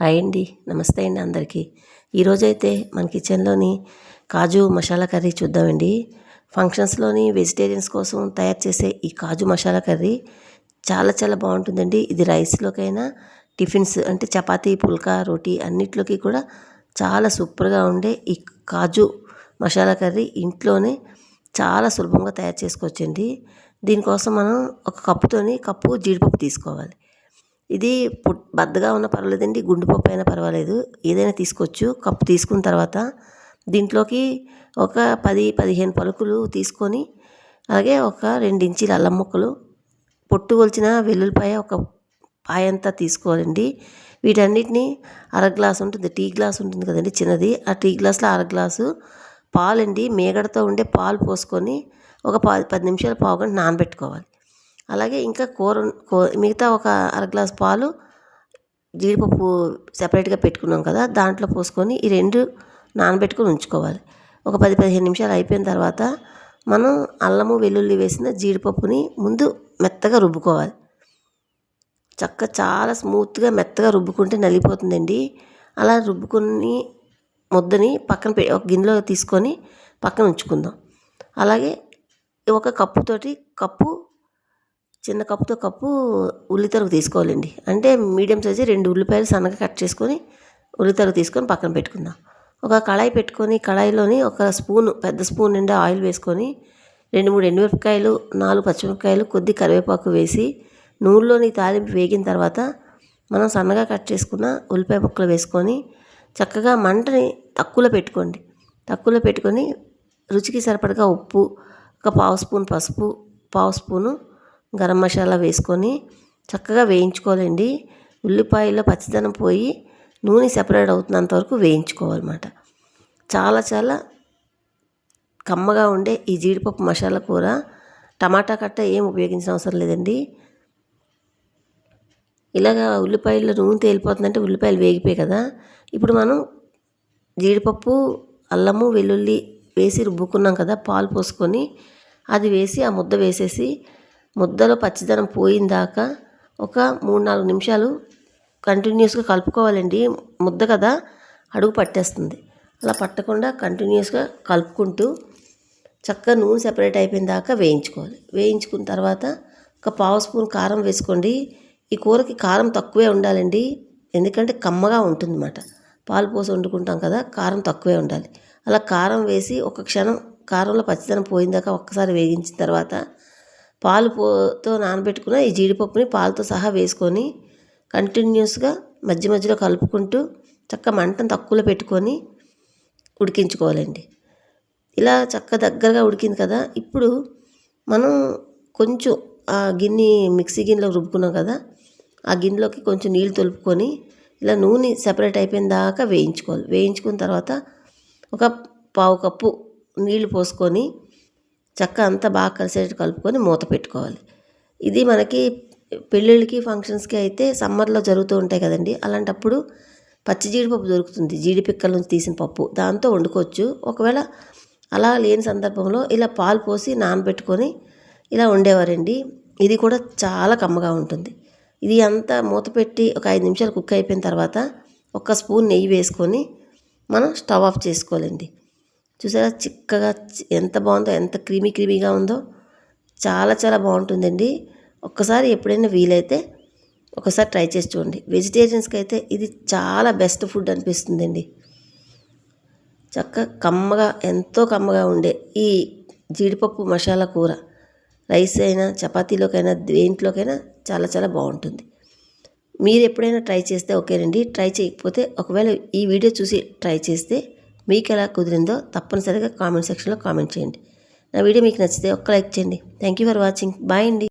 Hi అండి. నమస్తే అండి అందరికీ. ఈరోజైతే మన కిచెన్లోని కాజు మసాలా కర్రీ చూద్దామండి. ఫంక్షన్స్లోని వెజిటేరియన్స్ కోసం తయారు చేసే ఈ కాజు మసాలా కర్రీ చాలా చాలా బాగుంటుందండి. ఇది రైస్లోకైనా టిఫిన్స్ అంటే చపాతీ పుల్కా రోటీ అన్నిట్లోకి కూడా చాలా సూపర్గా ఉండే ఈ కాజు మసాలా కర్రీ ఇంట్లోనే చాలా సులభంగా తయారు చేసుకోవచ్చండి. దీనికోసం మనం ఒక కప్పుతోని కప్పు జీడిపప్పు తీసుకోవాలి. ఇది పుట్ బద్దగా ఉన్న పర్వాలేదండి గుండెపప్పు అయినా పర్వాలేదు. ఏదైనా తీసుకోవచ్చు. కప్పు తీసుకున్న తర్వాత దీంట్లోకి ఒక పది పదిహేను పలుకులు తీసుకొని అలాగే ఒక రెండు ఇంచీల అల్లం ముక్కలు పొట్టు కొలిచిన వెల్లుల్లిపాయ ఒక పాయంతా తీసుకోవాలండి. వీటన్నిటిని అర గ్లాస్ ఉంటుంది టీ గ్లాస్ ఉంటుంది కదండి చిన్నది. ఆ టీ గ్లాస్లో అర గ్లాసు పాలండి. మేగడతో ఉండే పాలు పోసుకొని ఒక పది పది నిమిషాలు పావుగంట నానబెట్టుకోవాలి. అలాగే ఇంకా కూర మిగతా ఒక అర గ్లాస్ పాలు జీడిపప్పు సపరేట్గా పెట్టుకున్నాం కదా దాంట్లో పోసుకొని ఈ రెండు నానబెట్టుకొని ఉంచుకోవాలి. ఒక పది పదిహేను నిమిషాలు అయిపోయిన తర్వాత మనం అల్లము వెల్లుల్లి వేసిన జీడిపప్పుని ముందు మెత్తగా రుబ్బుకోవాలి. చక్క చాలా స్మూత్గా మెత్తగా రుబ్బుకుంటే నలిగిపోతుందండి. అలా రుబ్బుకుని ముద్దని పక్కన ఒక గిన్నెలో తీసుకొని పక్కన ఉంచుకుందాం. అలాగే ఒక కప్పుతోటి కప్పు చిన్న కప్పుతో కప్పు ఉల్లితరుగు తీసుకోవాలండి. అంటే మీడియం సైజు రెండు ఉల్లిపాయలు సన్నగా కట్ చేసుకొని ఉల్లితరుగు తీసుకొని పక్కన పెట్టుకుందాం. ఒక కళాయి పెట్టుకొని కళాయిలోని ఒక స్పూన్ పెద్ద స్పూన్ నిండా ఆయిల్ వేసుకొని రెండు మూడు ఎండుమిరపకాయలు నాలుగు పచ్చిమిరపకాయలు కొద్ది కరివేపాకు వేసి నూనెలోని తాలింపు వేగిన తర్వాత మనం సన్నగా కట్ చేసుకున్న ఉల్లిపాయ ముక్కలు వేసుకొని చక్కగా మంటని తక్కువలో పెట్టుకోండి. తక్కువలో పెట్టుకొని రుచికి సరిపడగా ఉప్పు ఒక పావు స్పూన్ పసుపు పావు స్పూను గరం మసాలా వేసుకొని చక్కగా వేయించుకోవాలండి. ఉల్లిపాయలో పచ్చిదనం పోయి నూనె సెపరేట్ అవుతున్నంత వరకు వేయించుకోవాలన్నమాట. చాలా చాలా కమ్మగా ఉండే ఈ జీడిపప్పు మసాలా కూర. టమాటా కట్ట ఏం ఉపయోగించిన అవసరం లేదండి. ఇలాగా ఉల్లిపాయల్లో నూనె తేలిపోతుందంటే ఉల్లిపాయలు వేగిపోయాయి కదా. ఇప్పుడు మనం జీడిపప్పు అల్లము వెల్లుల్లి వేసి రుబ్బుకున్నాం కదా పాలు పోసుకొని అది వేసి ఆ ముద్ద వేసేసి ముద్దలో పచ్చిదనం పోయిందాకా ఒక మూడు నాలుగు నిమిషాలు కంటిన్యూస్గా కలుపుకోవాలండి. ముద్ద కదా అడుగు పట్టేస్తుంది. అలా పట్టకుండా కంటిన్యూస్గా కలుపుకుంటూ చక్కగా నూనె సెపరేట్ అయిపోయిన దాకా వేయించుకోవాలి. వేయించుకున్న తర్వాత ఒక పావు స్పూన్ కారం వేసుకోండి. ఈ కూరకి కారం తక్కువే ఉండాలండి. ఎందుకంటే కమ్మగా ఉంటుందన్నమాట. పాలు పోసి వండుకుంటాం కదా కారం తక్కువే ఉండాలి. అలా కారం వేసి ఒక క్షణం కారంలో పచ్చిదనం పోయిందాక ఒక్కసారి వేగించిన తర్వాత పాలు పోతో నానబెట్టుకున్న ఈ జీడిపప్పుని పాలతో సహా వేసుకొని కంటిన్యూస్గా మధ్య మధ్యలో కలుపుకుంటూ చక్క మంటను తక్కువలో పెట్టుకొని ఉడికించుకోవాలండి. ఇలా చక్క దగ్గరగా ఉడికింది కదా ఇప్పుడు మనం కొంచెం ఆ గిన్నె మిక్సీ గిన్నెలో రుబ్బుకున్నాం కదా ఆ గిన్నెలోకి కొంచెం నీళ్ళు తొలుపుకొని ఇలా నూనె సెపరేట్ అయిపోయిన దాకా వేయించుకోవాలి. వేయించుకున్న తర్వాత ఒక పావు కప్పు నీళ్ళు పోసుకొని చక్క అంతా బాగా కలిసేటట్టు కలుపుకొని మూత పెట్టుకోవాలి. ఇది మనకి పెళ్ళిళ్ళకి ఫంక్షన్స్కి అయితే సమ్మర్లో జరుగుతూ ఉంటాయి కదండి. అలాంటప్పుడు పచ్చి జీడిపప్పు దొరుకుతుంది. జీడిపిక్కల నుంచి తీసిన పప్పు. దాంతో వండుకోవచ్చు. ఒకవేళ అలా లేని సందర్భంలో ఇలా పాలు పోసి నానబెట్టుకొని ఇలా వండేవారండి. ఇది కూడా చాలా కమ్మగా ఉంటుంది. ఇది అంతా మూత పెట్టి ఒక ఐదు నిమిషాలు కుక్ అయిపోయిన తర్వాత ఒక స్పూన్ నెయ్యి వేసుకొని మనం స్టవ్ ఆఫ్ చేసుకోవాలండి. చూసారా? చిక్కగా ఎంత బాగుందో ఎంత క్రీమీ క్రీమీగా ఉందో. చాలా చాలా బాగుంటుందండి. ఒక్కసారి ఎప్పుడైనా వీలైతే ఒకసారి ట్రై చేసి చూడండి. వెజిటేరియన్స్కి అయితే ఇది చాలా బెస్ట్ ఫుడ్ అనిపిస్తుందండి. చక్క కమ్మగా ఎంతో కమ్మగా ఉండే ఈ జీడిపప్పు మసాలా కూర. రైస్ అయినా చపాతీలోకైనా దేంట్లోకైనా చాలా చాలా బాగుంటుంది. మీరు ఎప్పుడైనా ట్రై చేస్తే ఓకేనండి. ట్రై చేయకపోతే ఒకవేళ ఈ వీడియో చూసి ట్రై చేస్తే మీకు ఎలా కుదిరిందో తప్పనిసరిగా కామెంట్ సెక్షన్లో కామెంట్ చేయండి. నా వీడియో మీకు నచ్చితే ఒక్క లైక్ చేయండి. Thank you for watching bye అండి.